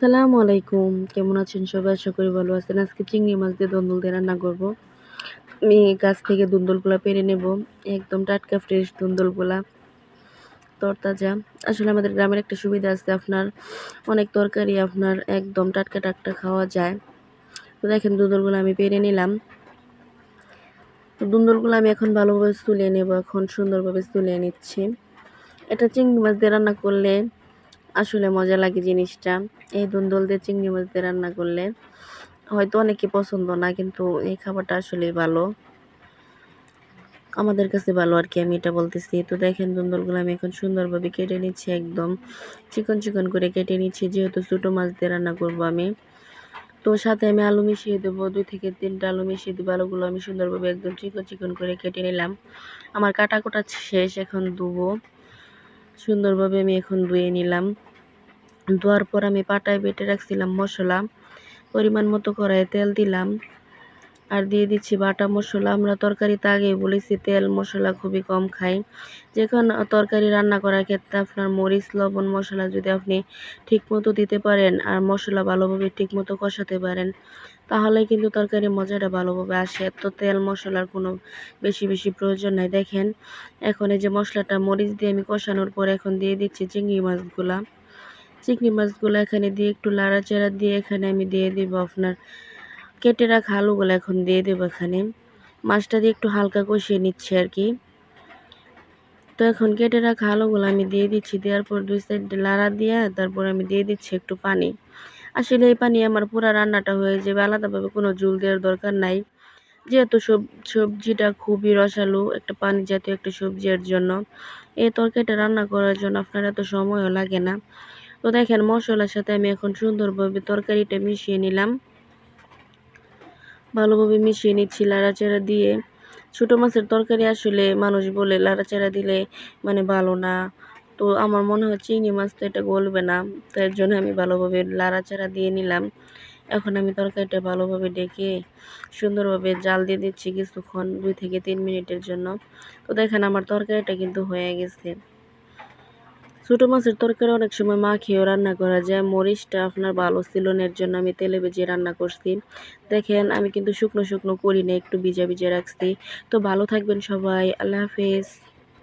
আসসালামু আলাইকুম। কেমন আছেন সবাই? আশা করি ভালো আছেন। আজকে চিংড়ি মাছ দিয়ে দন্দল দিয়ে রান্না করব। আমি গাছ থেকে দুন্দলগুলা পেরে নেব। একদম টাটকা ফ্রেশ দুন্দলগুলা। তরতাজা। আসলে আমাদের গ্রামের একটা সুবিধা আছে। আপনার অনেক তরকারি আপনার একদম টাটকা টাটকা খাওয়া যায়। তো দেখেন দুন্দলগুলো আমি পেরে নিলাম। তো দুন্দলগুলো আমি এখন ভালোভাবে তুলে নেব। এখন সুন্দরভাবে তুলে নিচ্ছি। এটা চিংড়ি মাছ দিয়ে রান্না করলে আসলে মজা লাগে জিনিসটা। এই দুন্দল দিয়ে চিংড়ি মাছ দিয়ে রান্না করলে হয়তো অনেকে পছন্দ না, কিন্তু এই খাবারটা আসলেই ভালো। আমাদের কাছে ভালো আর কি, আমি এটা বলতেছি। তো দেখেন দুন্দলগুলো আমি এখন সুন্দরভাবে কেটে নিচ্ছি একদম। চিকন চিকন করে কেটে নিচ্ছি, যেহেতু ছোটো মাছ দিয়ে রান্না করব আমি। তো সাথে আমি আলু মিশিয়ে দেবো, দুই থেকে তিনটা আলু মিশিয়ে দেবো। আলুগুলো আমি সুন্দরভাবে একদম চিকন চিকন করে কেটে নিলাম। আমার কাটা কোটা শেষ, এখন ধুবো। সুন্দরভাবে আমি এখন ধুয়ে নিলাম। ধোয়ার পর আমি পাটায় বেটে রাখছিলাম মশলা, পরিমাণ মতো কড়াইয়ে তেল দিলাম আর দিয়ে দিচ্ছি বাটা মশলা। আমরা তরকারিতে আগেই বলেছি তেল মশলা খুবই কম খাই। যখন তরকারি রান্না করার ক্ষেত্রে আপনার মরিচ, লবণ, মশলা যদি আপনি ঠিকমতো দিতে পারেন আর মশলা ভালোভাবে ঠিকমতো কষাতে পারেন তাহলে কিন্তু তরকারির মজাটা ভালোভাবে আসে। তো তেল মশলার কোনো বেশি বেশি প্রয়োজন নাই। দেখেন, এখন এই যে মশলাটা মরিচ দিয়ে আমি কষানোর পর এখন দিয়ে দিচ্ছি চিংড়ি মাছগুলা। চিংড়ি মাছগুলো এখানে দিয়ে একটু লাড়াচাড়া দিয়ে এখানে আমি দিয়ে দেবো আপনার কেটে রাখা আলুগুলো এখন দিয়ে দেবো এখানে। মাছটা দিয়ে একটু হালকা কষিয়ে নিচ্ছি আর কি। তো এখন কেটে রাখা আলুগুলো আমি দিয়ে দিচ্ছি, দেওয়ার পর দুই সাইড লাড়া দিয়ে তারপর আমি দিয়ে দিচ্ছি একটু পানি। আসলে এই পানি আমার পুরো রান্নাটা হয়ে যাবে, আলাদাভাবে কোনো জল দেওয়ার দরকার নাই। যেহেতু সব সবজিটা খুবই রসালো, একটা পানি জাতীয় একটা সবজির জন্য। এই তরকারিটা রান্না করার জন্য আপনার এত সময়ও লাগে না। তো দেখেন মশলার সাথে আমি এখন সুন্দরভাবে তরকারিটা মিশিয়ে নিলাম। ভালোভাবে মিশিয়ে নিচ্ছি লাড়াচাড়া দিয়ে। ছোটো মাছের তরকারি আসলে মানুষ বলে লাড়াচাড়া দিলে মানে ভালো না। তো আমার মনে হয় চিংড়ি মাছ তো এটা গলবে না তার জন্য আমি ভালোভাবে লাড়াচাড়া দিয়ে নিলাম। এখন আমি তরকারিটা ভালোভাবে ডেকে সুন্দরভাবে জাল দিয়ে দিচ্ছি কিছুক্ষণ, দুই থেকে তিন মিনিটের জন্য। তো দেখেন আমার তরকারিটা কিন্তু হয়ে গেছে। ছোটো মাছের তরকারি অনেক সময় মা খেয়েও রান্না করা যায় মরিচটা আপনার ভালো ছিল এর জন্য আমি তেলে ভেজে রান্না করছি। দেখেন, আমি কিন্তু শুকনো শুকনো করি না, একটু ভিজা ভিজে রাখছি। তো ভালো থাকবেন সবাই, আল্লাহ হাফেজ।